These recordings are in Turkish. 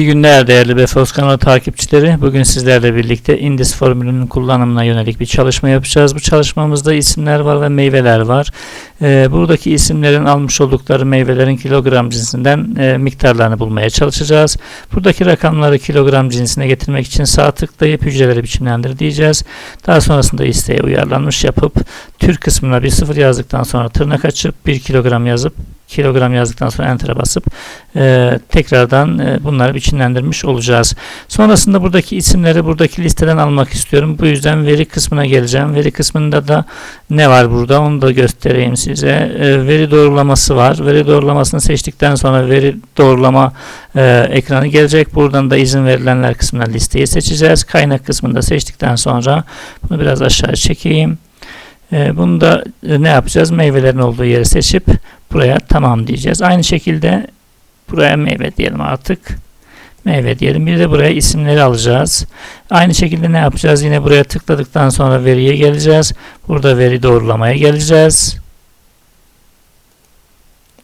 İyi günler değerli Befos kanalı takipçileri. Bugün sizlerle birlikte Indis formülünün kullanımına yönelik bir çalışma yapacağız. Bu çalışmamızda isimler var ve meyveler var. Ee, buradaki isimlerin almış oldukları meyvelerin kilogram cinsinden e, miktarlarını bulmaya çalışacağız. Buradaki rakamları kilogram cinsine getirmek için sağ tıklayıp hücreleri biçimlendir diyeceğiz. Daha sonrasında isteğe uyarlanmış yapıp tür kısmına bir sıfır yazdıktan sonra tırnak açıp 1 kilogram yazıp kilogram yazdıktan sonra enter'a basıp e, tekrardan e, bunları biçimlendirmiş olacağız. Sonrasında buradaki isimleri buradaki listeden almak istiyorum. Bu yüzden veri kısmına geleceğim. Veri kısmında da ne var burada onu da göstereyim size. E, veri doğrulaması var. Veri doğrulamasını seçtikten sonra veri doğrulama e, ekranı gelecek. Buradan da izin verilenler kısmına listeyi seçeceğiz. Kaynak kısmında seçtikten sonra bunu biraz aşağı çekeyim. E, bunu da e, ne yapacağız? Meyvelerin olduğu yeri seçip buraya tamam diyeceğiz. Aynı şekilde buraya meyve diyelim artık. Meyve diyelim. Bir de buraya isimleri alacağız. Aynı şekilde ne yapacağız? Yine buraya tıkladıktan sonra veriye geleceğiz. Burada veri doğrulamaya geleceğiz.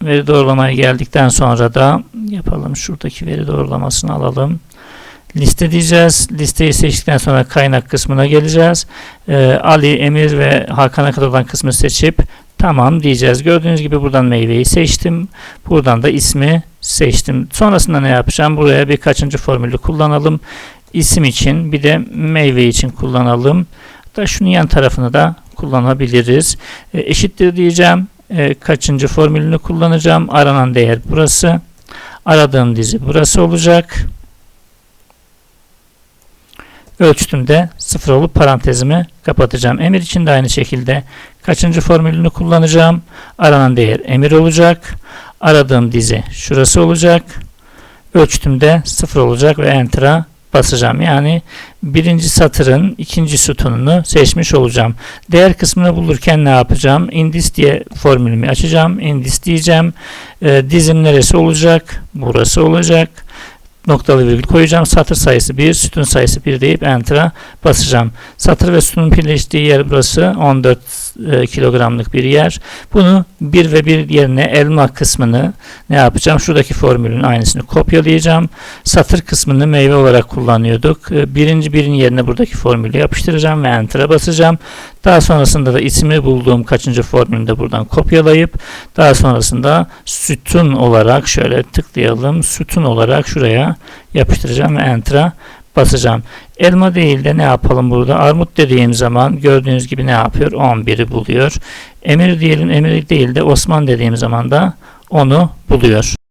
Veri doğrulamaya geldikten sonra da yapalım. Şuradaki veri doğrulamasını alalım. Liste diyeceğiz. Listeyi seçtikten sonra kaynak kısmına geleceğiz. Ee, Ali, Emir ve Hakan'a kadar olan kısmı seçip tamam diyeceğiz. Gördüğünüz gibi buradan meyveyi seçtim. Buradan da ismi seçtim. Sonrasında ne yapacağım? Buraya bir kaçıncı formülü kullanalım. İsim için bir de meyve için kullanalım. Da şunun yan tarafını da kullanabiliriz. E, eşittir diyeceğim. E, kaçıncı formülünü kullanacağım. Aranan değer burası. Aradığım dizi burası olacak. Ölçtümde sıfır olup parantezimi kapatacağım. Emir için de aynı şekilde kaçıncı formülünü kullanacağım. Aranan değer emir olacak. Aradığım dizi şurası olacak. Ölçtümde sıfır olacak ve enter'a basacağım. Yani birinci satırın ikinci sütununu seçmiş olacağım. Değer kısmını bulurken ne yapacağım? Indis diye formülümü açacağım. Indis diyeceğim. E, dizim neresi olacak? Burası olacak noktalı virgül koyacağım. Satır sayısı 1, sütun sayısı 1 deyip enter'a basacağım. Satır ve sütunun birleştiği yer burası. 14 e, kilogramlık bir yer. Bunu 1 ve 1 yerine elma kısmını ne yapacağım? Şuradaki formülün aynısını kopyalayacağım. Satır kısmını meyve olarak kullanıyorduk. E, birinci birin yerine buradaki formülü yapıştıracağım ve enter'a basacağım. Daha sonrasında da ismi bulduğum kaçıncı formülü de buradan kopyalayıp daha sonrasında sütun olarak şöyle tıklayalım. Sütun olarak şuraya yapıştıracağım ve enter'a basacağım. Elma değil de ne yapalım burada? Armut dediğim zaman gördüğünüz gibi ne yapıyor? 11'i buluyor. Emir diyelim emir değil de Osman dediğim zaman da onu buluyor.